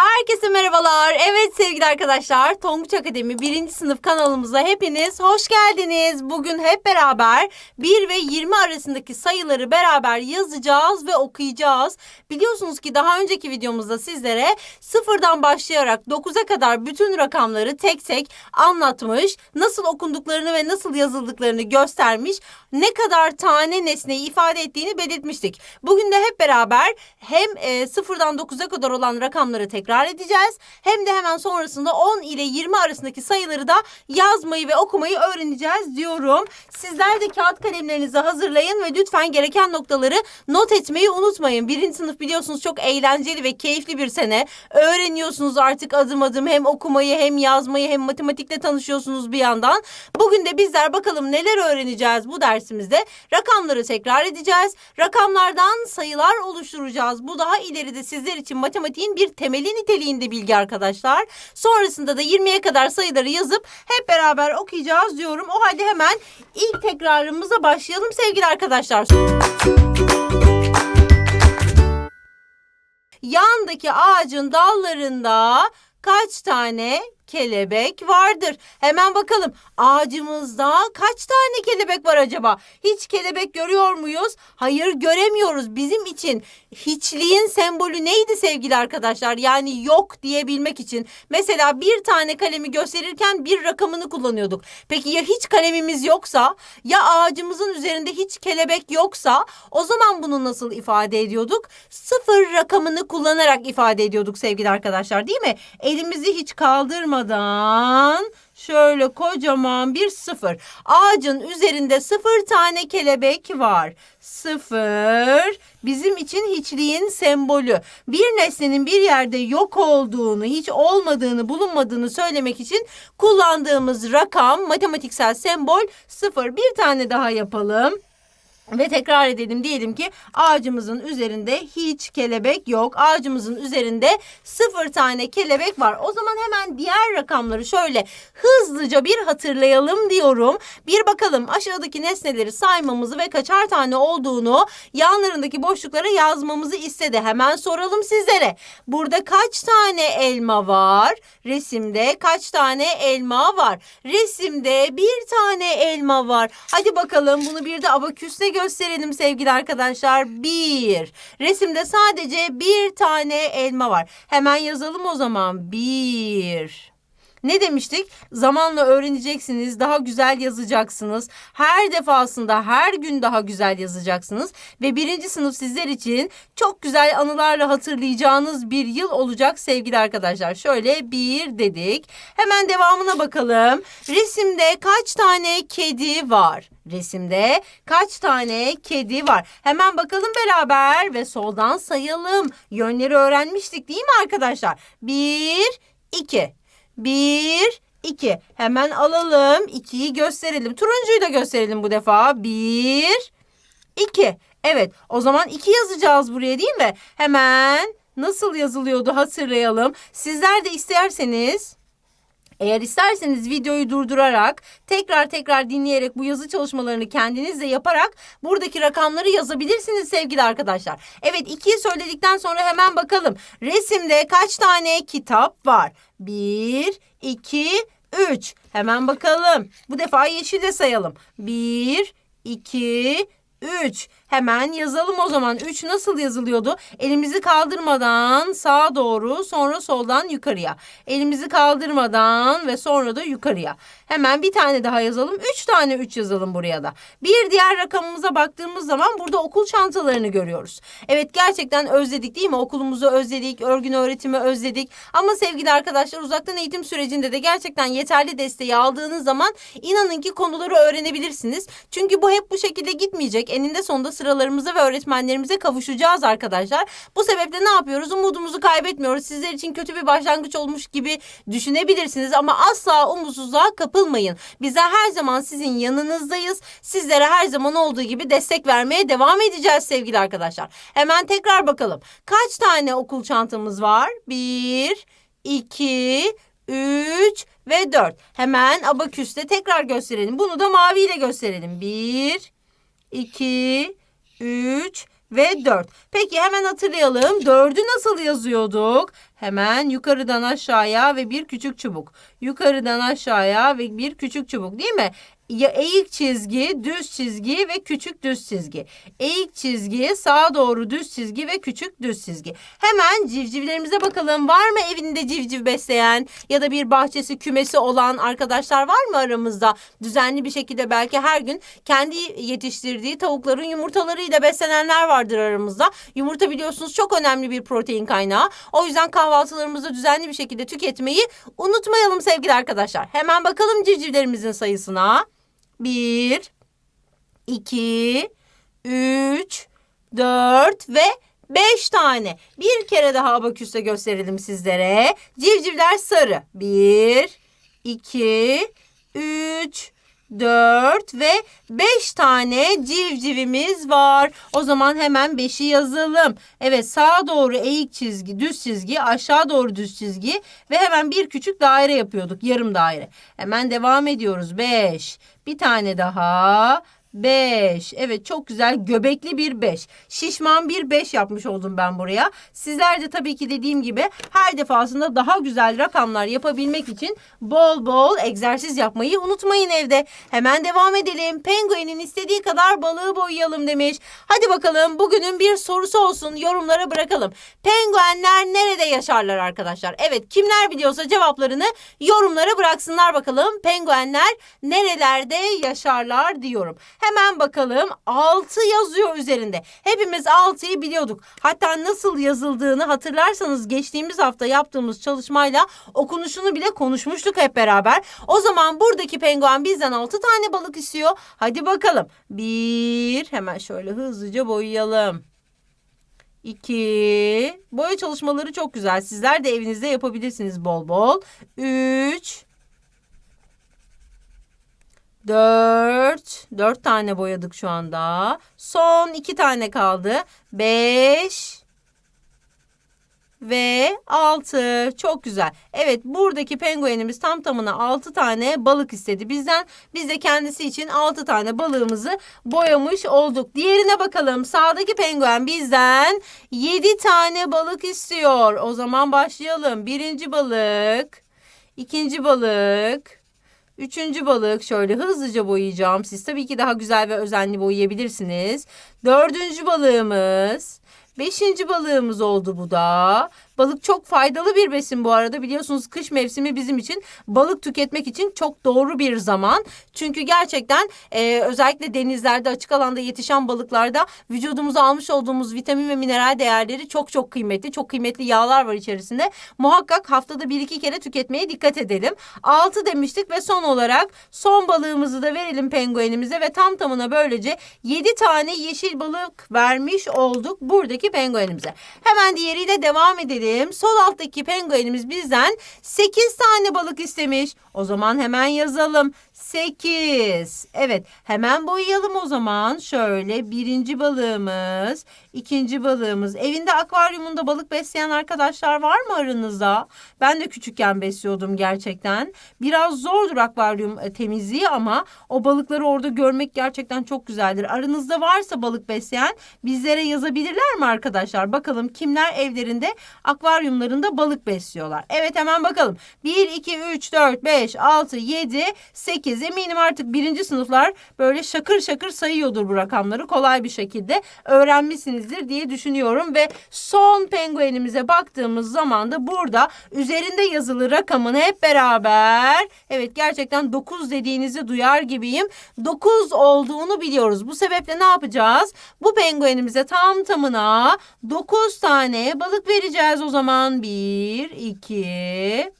Herkese merhabalar. Evet sevgili arkadaşlar Tonguç Akademi 1. sınıf kanalımıza hepiniz hoş geldiniz. Bugün hep beraber 1 ve 20 arasındaki sayıları beraber yazacağız ve okuyacağız. Biliyorsunuz ki daha önceki videomuzda sizlere sıfırdan başlayarak 9'a kadar bütün rakamları tek tek anlatmış, nasıl okunduklarını ve nasıl yazıldıklarını göstermiş, ne kadar tane nesneyi ifade ettiğini belirtmiştik. Bugün de hep beraber hem e, sıfırdan 9'a kadar olan rakamları tekrar edeceğiz. Hem de hemen sonrasında 10 ile 20 arasındaki sayıları da yazmayı ve okumayı öğreneceğiz diyorum. Sizler de kağıt kalemlerinizi hazırlayın ve lütfen gereken noktaları not etmeyi unutmayın. Birinci sınıf biliyorsunuz çok eğlenceli ve keyifli bir sene. Öğreniyorsunuz artık adım adım hem okumayı hem yazmayı hem matematikle tanışıyorsunuz bir yandan. Bugün de bizler bakalım neler öğreneceğiz bu dersimizde. Rakamları tekrar edeceğiz. Rakamlardan sayılar oluşturacağız. Bu daha ileride sizler için matematiğin bir temeli niteliğinde bilgi arkadaşlar. Sonrasında da 20'ye kadar sayıları yazıp hep beraber okuyacağız diyorum. O halde hemen ilk tekrarımıza başlayalım sevgili arkadaşlar. Yandaki ağacın dallarında kaç tane kelebek vardır? Hemen bakalım ağacımızda kaç tane kelebek var acaba? Hiç kelebek görüyor muyuz? Hayır göremiyoruz. Bizim için hiçliğin sembolü neydi sevgili arkadaşlar? Yani yok diyebilmek için. Mesela bir tane kalemi gösterirken bir rakamını kullanıyorduk. Peki ya hiç kalemimiz yoksa? Ya ağacımızın üzerinde hiç kelebek yoksa? O zaman bunu nasıl ifade ediyorduk? Sıfır rakamını kullanarak ifade ediyorduk sevgili arkadaşlar değil mi? Elimizi hiç kaldırmadan şöyle kocaman bir sıfır. Ağacın üzerinde sıfır tane kelebek var. Sıfır bizim için hiçliğin sembolü. Bir nesnenin bir yerde yok olduğunu, hiç olmadığını, bulunmadığını söylemek için kullandığımız rakam, matematiksel sembol sıfır. Bir tane daha yapalım. Ve tekrar edelim diyelim ki ağacımızın üzerinde hiç kelebek yok. Ağacımızın üzerinde sıfır tane kelebek var. O zaman hemen diğer rakamları şöyle hızlıca bir hatırlayalım diyorum. Bir bakalım aşağıdaki nesneleri saymamızı ve kaçar tane olduğunu yanlarındaki boşluklara yazmamızı istedi. Hemen soralım sizlere. Burada kaç tane elma var? Resimde kaç tane elma var? Resimde bir tane elma var. Hadi bakalım bunu bir de abaküsle gösterelim sevgili arkadaşlar. Bir. Resimde sadece bir tane elma var. Hemen yazalım o zaman. Bir. Ne demiştik? Zamanla öğreneceksiniz, daha güzel yazacaksınız. Her defasında, her gün daha güzel yazacaksınız. Ve birinci sınıf sizler için çok güzel anılarla hatırlayacağınız bir yıl olacak sevgili arkadaşlar. Şöyle bir dedik. Hemen devamına bakalım. Resimde kaç tane kedi var? Resimde kaç tane kedi var? Hemen bakalım beraber ve soldan sayalım. Yönleri öğrenmiştik değil mi arkadaşlar? Bir, iki. Bir, iki. Hemen alalım. İkiyi gösterelim. Turuncuyu da gösterelim bu defa. Bir, iki. Evet o zaman iki yazacağız buraya değil mi? Hemen nasıl yazılıyordu hatırlayalım. Sizler de isterseniz eğer isterseniz videoyu durdurarak tekrar tekrar dinleyerek bu yazı çalışmalarını kendiniz de yaparak buradaki rakamları yazabilirsiniz sevgili arkadaşlar. Evet ikiyi söyledikten sonra hemen bakalım. Resimde kaç tane kitap var? Bir, iki, üç. Hemen bakalım. Bu defa yeşile sayalım. Bir, iki, üç. Hemen yazalım o zaman. 3 nasıl yazılıyordu? Elimizi kaldırmadan sağa doğru sonra soldan yukarıya. Elimizi kaldırmadan ve sonra da yukarıya. Hemen bir tane daha yazalım. 3 tane 3 yazalım buraya da. Bir diğer rakamımıza baktığımız zaman burada okul çantalarını görüyoruz. Evet gerçekten özledik değil mi? Okulumuzu özledik, örgün öğretimi özledik. Ama sevgili arkadaşlar uzaktan eğitim sürecinde de gerçekten yeterli desteği aldığınız zaman inanın ki konuları öğrenebilirsiniz. Çünkü bu hep bu şekilde gitmeyecek. Eninde sonunda sıralarımıza ve öğretmenlerimize kavuşacağız arkadaşlar. Bu sebeple ne yapıyoruz? Umudumuzu kaybetmiyoruz. Sizler için kötü bir başlangıç olmuş gibi düşünebilirsiniz ama asla umutsuzluğa kapılmayın. Bizler her zaman sizin yanınızdayız. Sizlere her zaman olduğu gibi destek vermeye devam edeceğiz sevgili arkadaşlar. Hemen tekrar bakalım. Kaç tane okul çantamız var? Bir, iki, üç ve dört. Hemen abaküste tekrar gösterelim. Bunu da maviyle gösterelim. Bir, iki, 3 ve 4. Peki hemen hatırlayalım. 4'ü nasıl yazıyorduk? Hemen yukarıdan aşağıya ve bir küçük çubuk. Yukarıdan aşağıya ve bir küçük çubuk değil mi? Ya eğik çizgi, düz çizgi ve küçük düz çizgi. Eğik çizgi, sağa doğru düz çizgi ve küçük düz çizgi. Hemen civcivlerimize bakalım. Var mı evinde civciv besleyen ya da bir bahçesi, kümesi olan arkadaşlar var mı aramızda? Düzenli bir şekilde belki her gün kendi yetiştirdiği tavukların yumurtalarıyla beslenenler vardır aramızda. Yumurta biliyorsunuz çok önemli bir protein kaynağı. O yüzden kahvaltılarımızı düzenli bir şekilde tüketmeyi unutmayalım sevgili arkadaşlar. Hemen bakalım civcivlerimizin sayısına. 1, 2, 3, 4 ve 5 tane. Bir kere daha abaküste gösterelim sizlere. Civcivler sarı. 1, 2, 3, 4 ve 5 tane civcivimiz var. O zaman hemen 5'i yazalım. Evet sağa doğru eğik çizgi, düz çizgi, aşağı doğru düz çizgi ve hemen bir küçük daire yapıyorduk. Yarım daire. Hemen devam ediyoruz. 5. Bir tane daha. 5. Evet çok güzel göbekli bir 5. Şişman bir 5 yapmış oldum ben buraya. Sizler de tabii ki dediğim gibi her defasında daha güzel rakamlar yapabilmek için bol bol egzersiz yapmayı unutmayın evde. Hemen devam edelim. Penguenin istediği kadar balığı boyayalım demiş. Hadi bakalım bugünün bir sorusu olsun yorumlara bırakalım. Penguenler nerede yaşarlar arkadaşlar? Evet kimler biliyorsa cevaplarını yorumlara bıraksınlar bakalım. Penguenler nerelerde yaşarlar diyorum. Hemen bakalım 6 yazıyor üzerinde. Hepimiz 6'yı biliyorduk. Hatta nasıl yazıldığını hatırlarsanız geçtiğimiz hafta yaptığımız çalışmayla okunuşunu bile konuşmuştuk hep beraber. O zaman buradaki penguen bizden 6 tane balık istiyor. Hadi bakalım. 1 hemen şöyle hızlıca boyayalım. 2 Boya çalışmaları çok güzel. Sizler de evinizde yapabilirsiniz bol bol. 3 Dört. Dört tane boyadık şu anda. Son iki tane kaldı. Beş. Ve altı. Çok güzel. Evet buradaki penguenimiz tam tamına altı tane balık istedi bizden. Biz de kendisi için altı tane balığımızı boyamış olduk. Diğerine bakalım. Sağdaki penguen bizden yedi tane balık istiyor. O zaman başlayalım. Birinci balık. ikinci balık. Üçüncü balık şöyle hızlıca boyayacağım. Siz tabii ki daha güzel ve özenli boyayabilirsiniz. Dördüncü balığımız. Beşinci balığımız oldu bu da. Balık çok faydalı bir besin bu arada. Biliyorsunuz kış mevsimi bizim için balık tüketmek için çok doğru bir zaman. Çünkü gerçekten e, özellikle denizlerde açık alanda yetişen balıklarda vücudumuza almış olduğumuz vitamin ve mineral değerleri çok çok kıymetli. Çok kıymetli yağlar var içerisinde. Muhakkak haftada bir iki kere tüketmeye dikkat edelim. Altı demiştik ve son olarak son balığımızı da verelim penguenimize ve tam tamına böylece yedi tane yeşil balık vermiş olduk buradaki penguenimize. Hemen diğeriyle devam edelim. Sol alttaki penguenimiz bizden 8 tane balık istemiş. O zaman hemen yazalım. 8. Evet hemen boyayalım o zaman. Şöyle birinci balığımız, ikinci balığımız. Evinde akvaryumunda balık besleyen arkadaşlar var mı aranızda? Ben de küçükken besliyordum gerçekten. Biraz zordur akvaryum e, temizliği ama o balıkları orada görmek gerçekten çok güzeldir. Aranızda varsa balık besleyen bizlere yazabilirler mi arkadaşlar? Bakalım kimler evlerinde akvaryumlarında balık besliyorlar. Evet hemen bakalım. 1, 2, 3, 4, 5, 6, 7, 8. Eminim artık birinci sınıflar böyle şakır şakır sayıyordur bu rakamları. Kolay bir şekilde öğrenmişsinizdir diye düşünüyorum. Ve son penguenimize baktığımız zaman da burada üzerinde yazılı rakamın hep beraber evet gerçekten 9 dediğinizi duyar gibiyim. 9 olduğunu biliyoruz. Bu sebeple ne yapacağız? Bu penguenimize tam tamına 9 tane balık vereceğiz o zaman. 1, 2,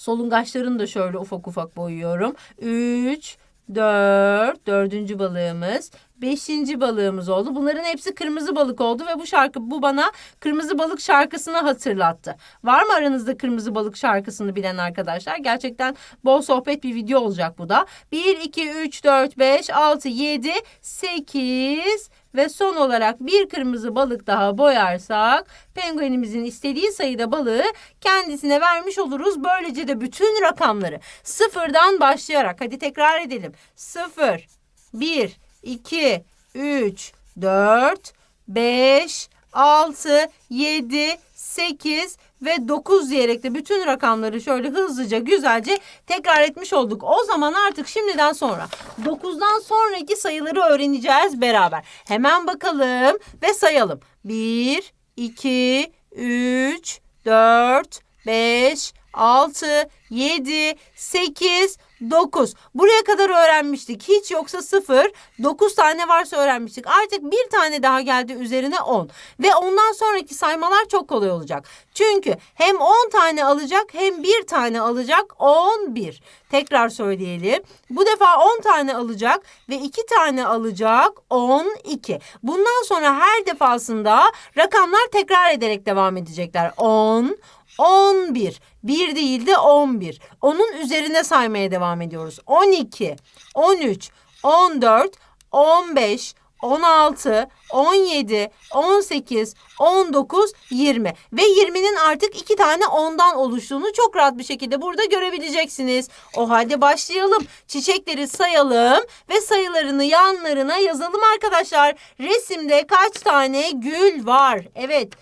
Solungaçlarını da şöyle ufak ufak boyuyorum. 3, 4, dördüncü balığımız. Beşinci balığımız oldu. Bunların hepsi kırmızı balık oldu ve bu şarkı bu bana kırmızı balık şarkısını hatırlattı. Var mı aranızda kırmızı balık şarkısını bilen arkadaşlar? Gerçekten bol sohbet bir video olacak bu da. 1, 2, 3, 4, 5, 6, 7, 8 ve son olarak bir kırmızı balık daha boyarsak penguenimizin istediği sayıda balığı kendisine vermiş oluruz. Böylece de bütün rakamları sıfırdan başlayarak hadi tekrar edelim. 0, 1, 2, 3, 4, 5, 6, 7, 8 ve 9 diyerek de bütün rakamları şöyle hızlıca güzelce tekrar etmiş olduk. O zaman artık şimdiden sonra 9'dan sonraki sayıları öğreneceğiz beraber. Hemen bakalım ve sayalım. 1, 2, 3, 4, 5, 6, 7, 8, 9. Buraya kadar öğrenmiştik. Hiç yoksa 0. 9 tane varsa öğrenmiştik. Artık bir tane daha geldi üzerine 10. Ve ondan sonraki saymalar çok kolay olacak. Çünkü hem 10 tane alacak hem bir tane alacak 11. Tekrar söyleyelim. Bu defa 10 tane alacak ve 2 tane alacak 12. Bundan sonra her defasında rakamlar tekrar ederek devam edecekler. 10, 11. 1 değil de 11. Onun üzerine saymaya devam ediyoruz. 12, 13, 14, 15, 16, 17, 18, 19, 20 ve 20'nin artık iki tane ondan oluştuğunu çok rahat bir şekilde burada görebileceksiniz. O halde başlayalım. Çiçekleri sayalım ve sayılarını yanlarına yazalım arkadaşlar. Resimde kaç tane gül var? Evet.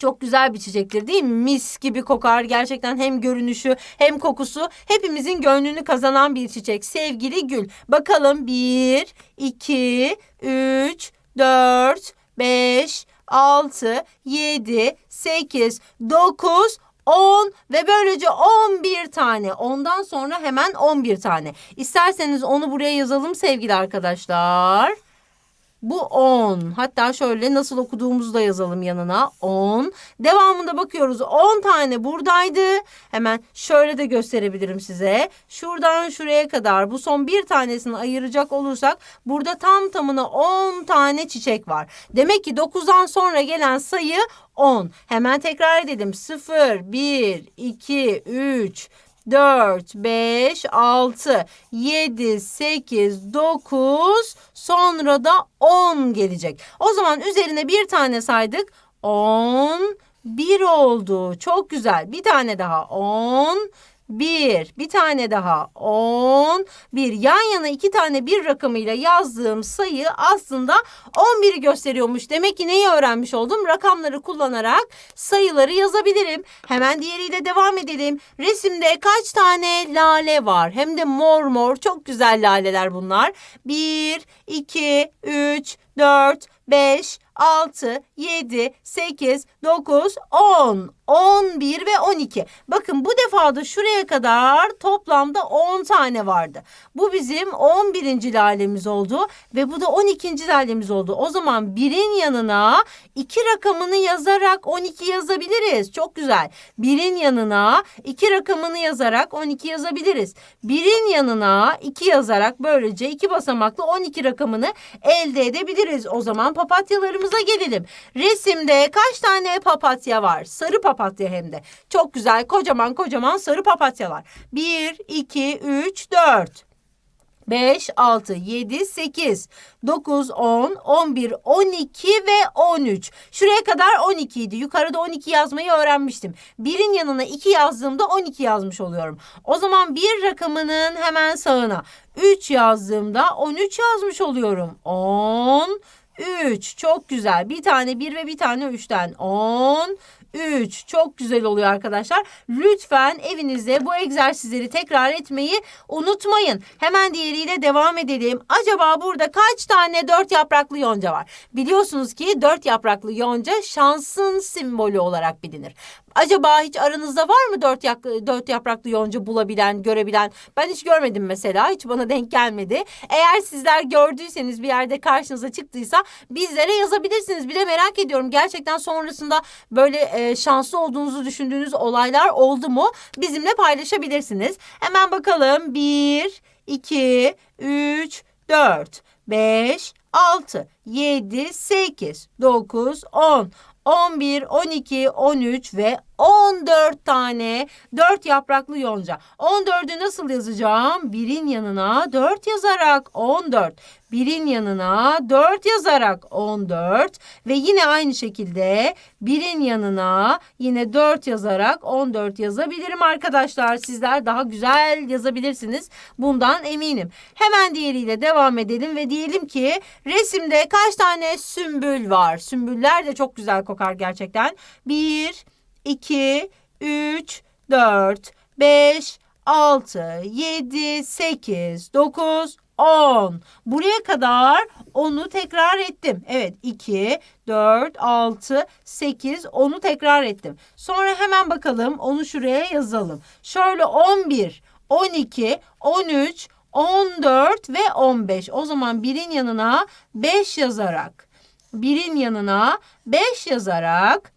Çok güzel bir çiçektir değil mi? Mis gibi kokar. Gerçekten hem görünüşü hem kokusu hepimizin gönlünü kazanan bir çiçek. Sevgili gül. Bakalım 1, 2, 3, 4, 5, 6, 7, 8, 9, 10 ve böylece 11 tane. Ondan sonra hemen 11 tane. İsterseniz onu buraya yazalım sevgili arkadaşlar. Bu 10. Hatta şöyle nasıl okuduğumuzu da yazalım yanına. 10. Devamında bakıyoruz. 10 tane buradaydı. Hemen şöyle de gösterebilirim size. Şuradan şuraya kadar bu son bir tanesini ayıracak olursak burada tam tamına 10 tane çiçek var. Demek ki 9'dan sonra gelen sayı 10. Hemen tekrar edelim. 0, 1, 2, 3, 4, 5, 6, 7, 8, 9 sonra da 10 gelecek. O zaman üzerine bir tane saydık. 10, 1 oldu. Çok güzel. Bir tane daha. 10, 1. Bir tane daha. 10. Bir yan yana iki tane bir rakamıyla yazdığım sayı aslında 11'i gösteriyormuş. Demek ki neyi öğrenmiş oldum? Rakamları kullanarak sayıları yazabilirim. Hemen diğeriyle devam edelim. Resimde kaç tane lale var? Hem de mor mor çok güzel laleler bunlar. 1, 2, 3, 4, 5, 6, 7, 8, 9, 10, 11 ve 12. Bakın bu defada şuraya kadar toplamda 10 tane vardı. Bu bizim 11. lalemiz oldu ve bu da 12. lalemiz oldu. O zaman 1'in yanına 2 rakamını yazarak 12 yazabiliriz. Çok güzel. 1'in yanına 2 rakamını yazarak 12 yazabiliriz. 1'in yanına 2 yazarak böylece 2 basamaklı 12 rakamını elde edebiliriz. O zaman papatyalarımıza gelelim. Resimde kaç tane papatya var? Sarı papatya hem de. Çok güzel kocaman kocaman sarı papatyalar. 1, 2, 3, 4. 5, 6, 7, 8, 9, 10, 11, 12 ve 13. Şuraya kadar 12 idi. Yukarıda 12 yazmayı öğrenmiştim. Birin yanına 2 yazdığımda 12 yazmış oluyorum. O zaman bir rakamının hemen sağına 3 yazdığımda 13 yazmış oluyorum. 10, 3 çok güzel. Bir tane 1 ve bir tane 3'ten 10 3 çok güzel oluyor arkadaşlar. Lütfen evinizde bu egzersizleri tekrar etmeyi unutmayın. Hemen diğeriyle devam edelim. Acaba burada kaç tane dört yapraklı yonca var? Biliyorsunuz ki dört yapraklı yonca şansın simbolü olarak bilinir. Acaba hiç aranızda var mı dört, yak, dört yapraklı yonca bulabilen, görebilen? Ben hiç görmedim mesela. Hiç bana denk gelmedi. Eğer sizler gördüyseniz bir yerde karşınıza çıktıysa bizlere yazabilirsiniz. Bir de merak ediyorum gerçekten sonrasında böyle e, şanslı olduğunuzu düşündüğünüz olaylar oldu mu? Bizimle paylaşabilirsiniz. Hemen bakalım. 1, 2, 3, 4, 5, 6, 7, 8, 9, 10, 11, 12, 13 ve 14 tane 4 yapraklı yonca. 14'ü nasıl yazacağım? Birin yanına 4 yazarak 14. Birin yanına 4 yazarak 14 ve yine aynı şekilde birin yanına yine 4 yazarak 14 yazabilirim arkadaşlar. Sizler daha güzel yazabilirsiniz. Bundan eminim. Hemen diğeriyle devam edelim ve diyelim ki resimde kaç tane sümbül var? Sümbüller de çok güzel kokar gerçekten. 1, 2, 3, 4, 5, 6, 7, 8, 9, 10. Buraya kadar 10'u tekrar ettim. Evet 2, 4, 6, 8, 10'u tekrar ettim. Sonra hemen bakalım onu şuraya yazalım. Şöyle 11, 12, 13, 14 ve 15. O zaman birin yanına 5 yazarak, birin yanına 5 yazarak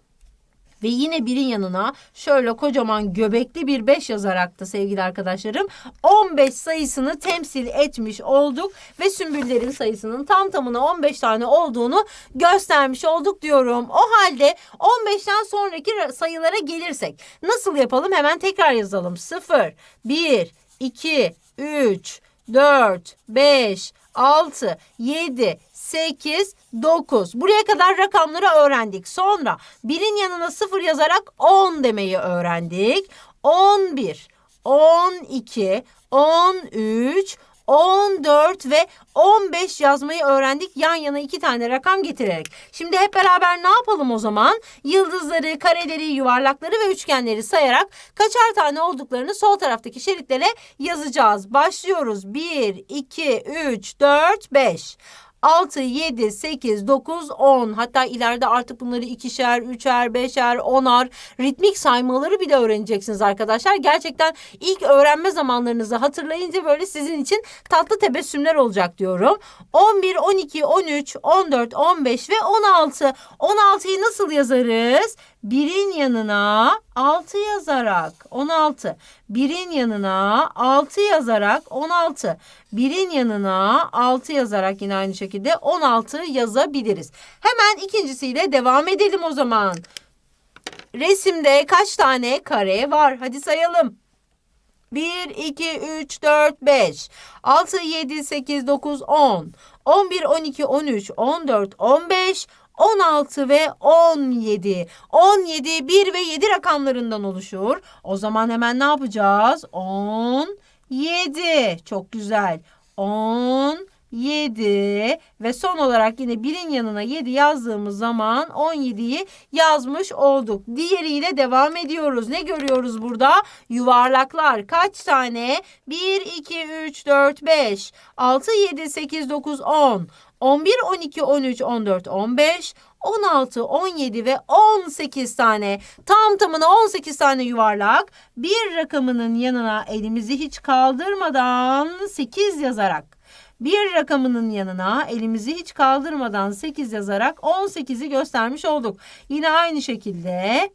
ve yine birin yanına şöyle kocaman göbekli bir 5 yazarak da sevgili arkadaşlarım 15 sayısını temsil etmiş olduk ve sümbüllerin sayısının tam tamına 15 tane olduğunu göstermiş olduk diyorum. O halde 15'ten sonraki sayılara gelirsek nasıl yapalım hemen tekrar yazalım. 0, 1, 2, 3, 4, 5, 6, 7, 8, 9. Buraya kadar rakamları öğrendik. Sonra birin yanına 0 yazarak 10 demeyi öğrendik. 11, 12, 13, 14 ve 15 yazmayı öğrendik yan yana iki tane rakam getirerek. Şimdi hep beraber ne yapalım o zaman? Yıldızları, kareleri, yuvarlakları ve üçgenleri sayarak kaçar tane olduklarını sol taraftaki şeritlere yazacağız. Başlıyoruz. 1, 2, 3, 4, 5. 6, 7, 8, 9, 10 hatta ileride artık bunları ikişer, üçer, beşer, onar ritmik saymaları bile öğreneceksiniz arkadaşlar. Gerçekten ilk öğrenme zamanlarınızı hatırlayınca böyle sizin için tatlı tebessümler olacak diyorum. 11, 12, 13, 14, 15 ve 16. 16'yı nasıl yazarız? Birin yanına 6 yazarak 16. Birin yanına 6 yazarak 16. Birin yanına 6 yazarak yine aynı şekilde 16 yazabiliriz. Hemen ikincisiyle devam edelim o zaman. Resimde kaç tane kare var? Hadi sayalım. 1, 2, 3, 4, 5, 6, 7, 8, 9, 10, 11, 12, 13, 14, 15, 16 ve 17. 17 1 ve 7 rakamlarından oluşur. O zaman hemen ne yapacağız? 17. Çok güzel. 10 7 ve son olarak yine birin yanına 7 yazdığımız zaman 17'yi yazmış olduk. Diğeriyle devam ediyoruz. Ne görüyoruz burada? Yuvarlaklar kaç tane? 1, 2, 3, 4, 5, 6, 7, 8, 9, 10. 11, 12, 13, 14, 15, 16, 17 ve 18 tane. Tam tamına 18 tane yuvarlak. Bir rakamının yanına elimizi hiç kaldırmadan 8 yazarak. Bir rakamının yanına elimizi hiç kaldırmadan 8 yazarak 18'i göstermiş olduk. Yine aynı şekilde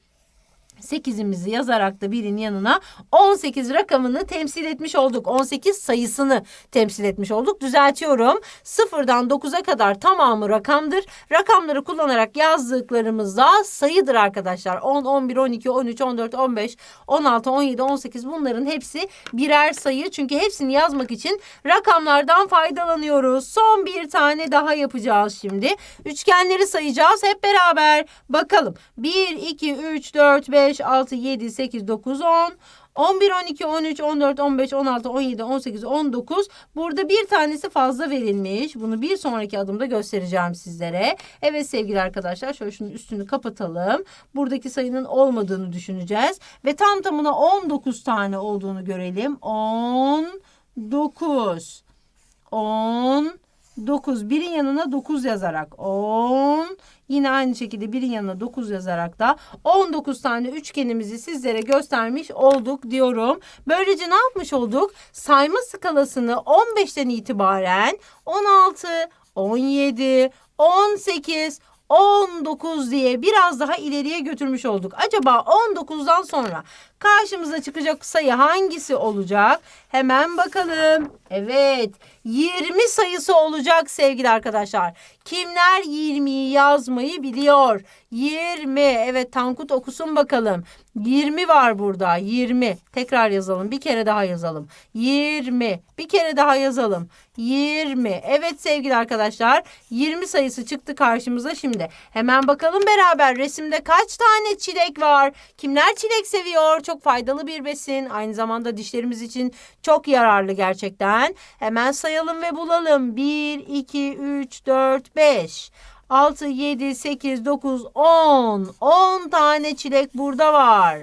8'imizi yazarak da birin yanına 18 rakamını temsil etmiş olduk. 18 sayısını temsil etmiş olduk. Düzeltiyorum. Sıfırdan 9'a kadar tamamı rakamdır. Rakamları kullanarak yazdıklarımızda sayıdır arkadaşlar. 10, 11, 12, 13, 14, 15, 16, 17, 18 bunların hepsi birer sayı. Çünkü hepsini yazmak için rakamlardan faydalanıyoruz. Son bir tane daha yapacağız şimdi. Üçgenleri sayacağız hep beraber. Bakalım. 1, 2, 3, 4, 5, 6, 7, 8, 9, 10. 11, 12, 13, 14, 15, 16, 17, 18, 19. Burada bir tanesi fazla verilmiş. Bunu bir sonraki adımda göstereceğim sizlere. Evet sevgili arkadaşlar şöyle şunun üstünü kapatalım. Buradaki sayının olmadığını düşüneceğiz. Ve tam tamına 19 tane olduğunu görelim. 19. 10. 9 birin yanına 9 yazarak 10 yine aynı şekilde birin yanına 9 yazarak da 19 tane üçgenimizi sizlere göstermiş olduk diyorum. Böylece ne yapmış olduk? Sayma skalasını 15'ten itibaren 16, 17, 18, 19 diye biraz daha ileriye götürmüş olduk. Acaba 19'dan sonra karşımıza çıkacak sayı hangisi olacak? Hemen bakalım. Evet 20 sayısı olacak sevgili arkadaşlar. Kimler 20'yi yazmayı biliyor? 20 evet Tankut okusun bakalım. 20 var burada. 20. Tekrar yazalım. Bir kere daha yazalım. 20. Bir kere daha yazalım. 20. Evet sevgili arkadaşlar. 20 sayısı çıktı karşımıza şimdi. Hemen bakalım beraber resimde kaç tane çilek var? Kimler çilek seviyor? Çok faydalı bir besin. Aynı zamanda dişlerimiz için çok yararlı gerçekten. Hemen sayalım ve bulalım. 1, 2, 3, 4, 5. 6, 7, 8, 9, 10. 10 tane çilek burada var.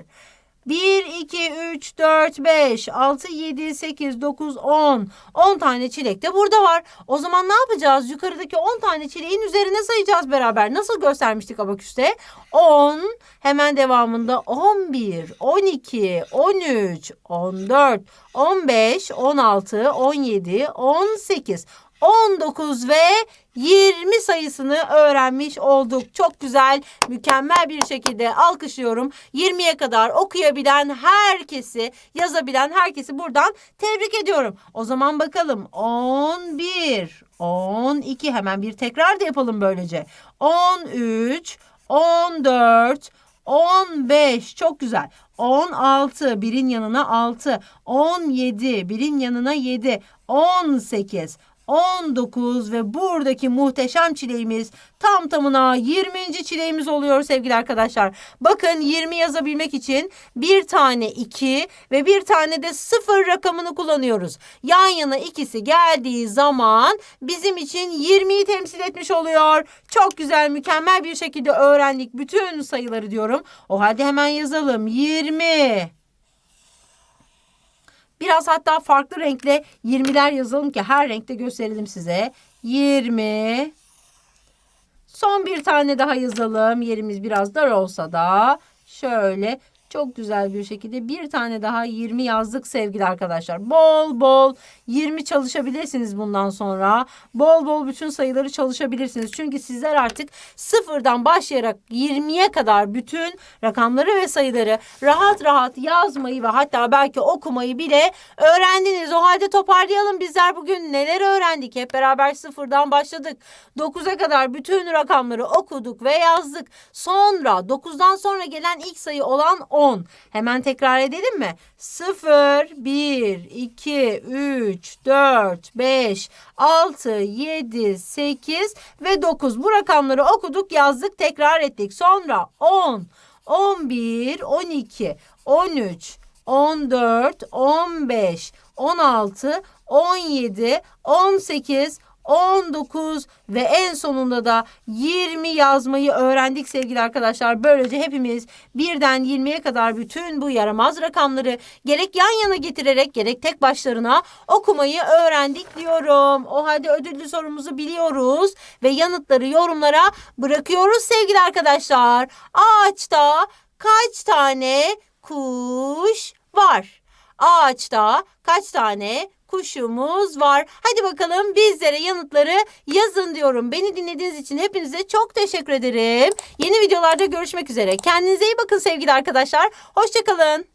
1, 2, 3, 4, 5, 6, 7, 8, 9, 10. 10 tane çilek de burada var. O zaman ne yapacağız? Yukarıdaki 10 tane çileğin üzerine sayacağız beraber. Nasıl göstermiştik abaküste? 10, hemen devamında 11, 12, 13, 14, 15, 16, 17, 18, 19 ve 20 sayısını öğrenmiş olduk. Çok güzel, mükemmel bir şekilde alkışlıyorum. 20'ye kadar okuyabilen herkesi, yazabilen herkesi buradan tebrik ediyorum. O zaman bakalım 11, 12 hemen bir tekrar da yapalım böylece. 13, 14, 15 çok güzel. 16 birin yanına 6. 17 birin yanına 7. 18 19 ve buradaki muhteşem çileğimiz tam tamına 20. çileğimiz oluyor sevgili arkadaşlar. Bakın 20 yazabilmek için bir tane 2 ve bir tane de 0 rakamını kullanıyoruz. Yan yana ikisi geldiği zaman bizim için 20'yi temsil etmiş oluyor. Çok güzel mükemmel bir şekilde öğrendik bütün sayıları diyorum. O halde hemen yazalım 20. Biraz hatta farklı renkle 20'ler yazalım ki her renkte gösterelim size. 20. Son bir tane daha yazalım. Yerimiz biraz dar olsa da şöyle çok güzel bir şekilde bir tane daha 20 yazdık sevgili arkadaşlar. Bol bol 20 çalışabilirsiniz bundan sonra. Bol bol bütün sayıları çalışabilirsiniz. Çünkü sizler artık sıfırdan başlayarak 20'ye kadar bütün rakamları ve sayıları rahat rahat yazmayı ve hatta belki okumayı bile öğrendiniz. O halde toparlayalım bizler bugün neler öğrendik? Hep beraber sıfırdan başladık. 9'a kadar bütün rakamları okuduk ve yazdık. Sonra 9'dan sonra gelen ilk sayı olan 10. Hemen tekrar edelim mi? 0, 1, 2, 3, 4, 5, 6, 7, 8 ve 9. Bu rakamları okuduk, yazdık, tekrar ettik. Sonra 10, 11, 12, 13, 14, 15, 16, 17, 18, 19 ve en sonunda da 20 yazmayı öğrendik sevgili arkadaşlar. Böylece hepimiz birden 20'ye kadar bütün bu yaramaz rakamları gerek yan yana getirerek gerek tek başlarına okumayı öğrendik diyorum. O halde ödüllü sorumuzu biliyoruz ve yanıtları yorumlara bırakıyoruz sevgili arkadaşlar. Ağaçta kaç tane kuş var? Ağaçta kaç tane kuşumuz var? Hadi bakalım bizlere yanıtları yazın diyorum. Beni dinlediğiniz için hepinize çok teşekkür ederim. Yeni videolarda görüşmek üzere. Kendinize iyi bakın sevgili arkadaşlar. Hoşçakalın.